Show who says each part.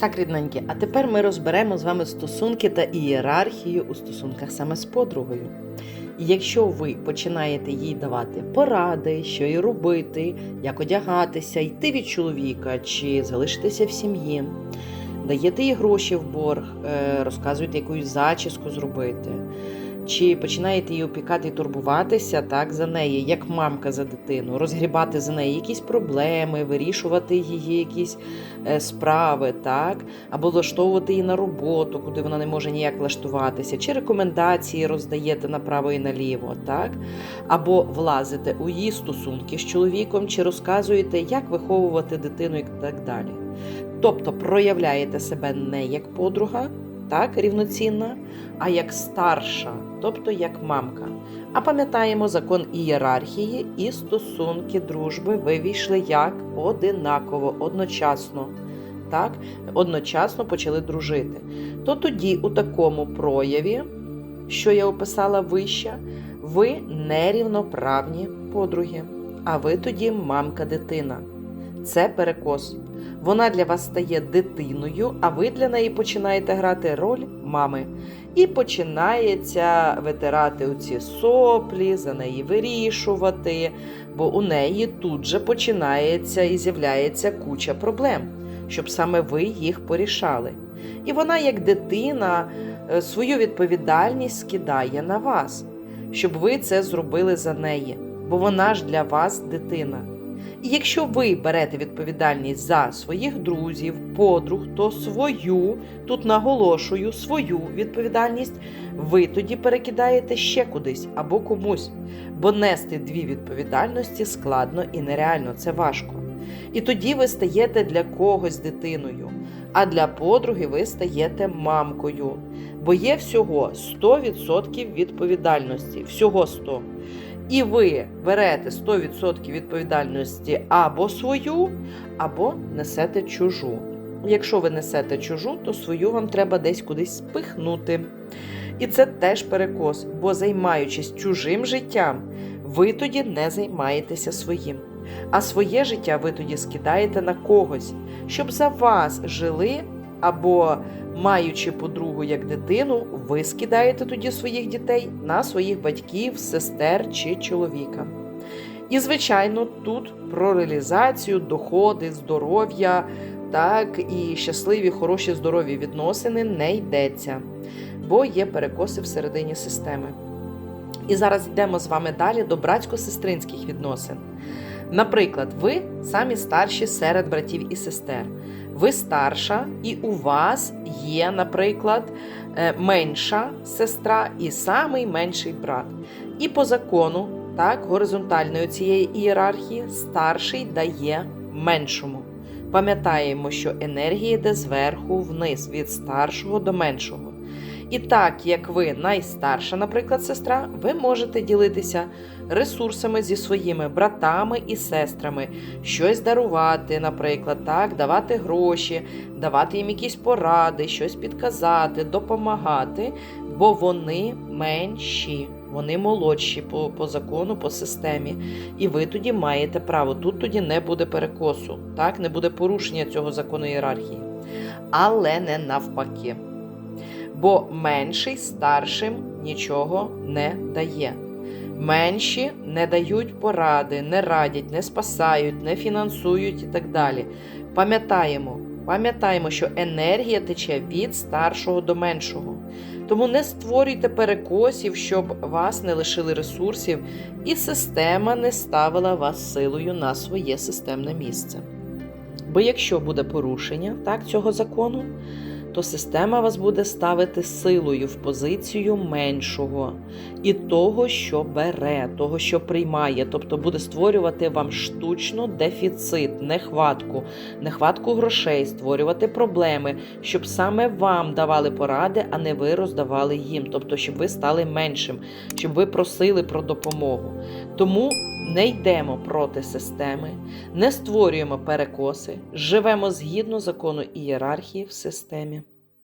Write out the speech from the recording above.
Speaker 1: Так, рідненькі, а тепер ми розберемо з вами стосунки та ієрархію у стосунках саме з подругою. І якщо ви починаєте їй давати поради, що їй робити, як одягатися, йти від чоловіка чи залишитися в сім'ї, даєте їй гроші в борг, е, розказуєте якусь зачіску зробити, чи починаєте її опікати і турбуватися так за неї, як мамка за дитину, розгрібати за неї якісь проблеми, вирішувати її якісь е, справи, так, або влаштовувати її на роботу, куди вона не може ніяк влаштуватися, чи рекомендації роздаєте направо і наліво, так, або влазите у її стосунки з чоловіком, чи розказуєте, як виховувати дитину і так далі. Тобто проявляєте себе не як подруга, так, рівноцінна, а як старша, тобто як мамка. А пам'ятаємо закон ієрархії і стосунки дружби ви війшли як одинаково, одночасно. Так, одночасно почали дружити. То тоді, у такому прояві, що я описала вище, ви нерівноправні подруги, а ви тоді мамка-дитина. Це перекос. Вона для вас стає дитиною, а ви для неї починаєте грати роль мами. І починається витирати оці соплі, за неї вирішувати, бо у неї тут же починається і з'являється куча проблем, щоб саме ви їх порішали. І вона, як дитина, е, свою відповідальність скидає на вас, щоб ви це зробили за неї, бо вона ж для вас дитина. І якщо ви берете відповідальність за своїх друзів, подруг, то свою, тут наголошую, свою відповідальність, ви тоді перекидаєте ще кудись або комусь, бо нести дві відповідальності складно і нереально, це важко. І тоді ви стаєте для когось дитиною, а для подруги ви стаєте мамкою. Бо є всього 100% відповідальності, всього 100%. І ви берете 100% відповідальності або свою, або несете чужу. Якщо ви несете чужу, то свою вам треба десь кудись спихнути. І це теж перекос, бо займаючись чужим життям, ви тоді не займаєтеся своїм. А своє життя ви тоді скидаєте на когось, щоб за вас жили або маючи подругу як дитину, ви скидаєте тоді своїх дітей на своїх батьків, сестер чи чоловіка. І, звичайно, тут про реалізацію, доходи, здоров'я, так і щасливі, хороші здорові відносини не йдеться, бо є перекоси всередині системи. І зараз йдемо з вами далі до братсько-сестринських відносин. Наприклад, ви самі старші серед братів і сестер. Ви старша, і у вас є, наприклад, е, менша сестра і самий менший брат. І по закону, так, горизонтальної цієї ієрархії, старший дає меншому. Пам'ятаємо, що енергія йде зверху вниз, від старшого до меншого. І так, як ви найстарша, наприклад, сестра, ви можете ділитися ресурсами зі своїми братами і сестрами, щось дарувати, наприклад, так, давати гроші, давати їм якісь поради, щось підказати, допомагати, бо вони менші. Вони молодші по, по закону, по системі. І ви тоді маєте право. Тут тоді не буде перекосу, так? не буде порушення цього закону ієрархії. Але не навпаки. Бо менший старшим нічого не дає. Менші не дають поради, не радять, не спасають, не фінансують і так далі. Пам'ятаємо, пам'ятаємо, що енергія тече від старшого до меншого. Тому не створюйте перекосів, щоб вас не лишили ресурсів, і система не ставила вас силою на своє системне місце. Бо якщо буде порушення так, цього закону, то система вас буде ставити силою в позицію меншого і того, що бере, того, що приймає, тобто буде створювати вам штучно дефіцит, нехватку, нехватку грошей, створювати проблеми, щоб саме вам давали поради, а не ви роздавали їм, тобто, щоб ви стали меншим, щоб ви просили про допомогу. Тому не йдемо проти системи, не створюємо перекоси, живемо згідно закону ієрархії в системі.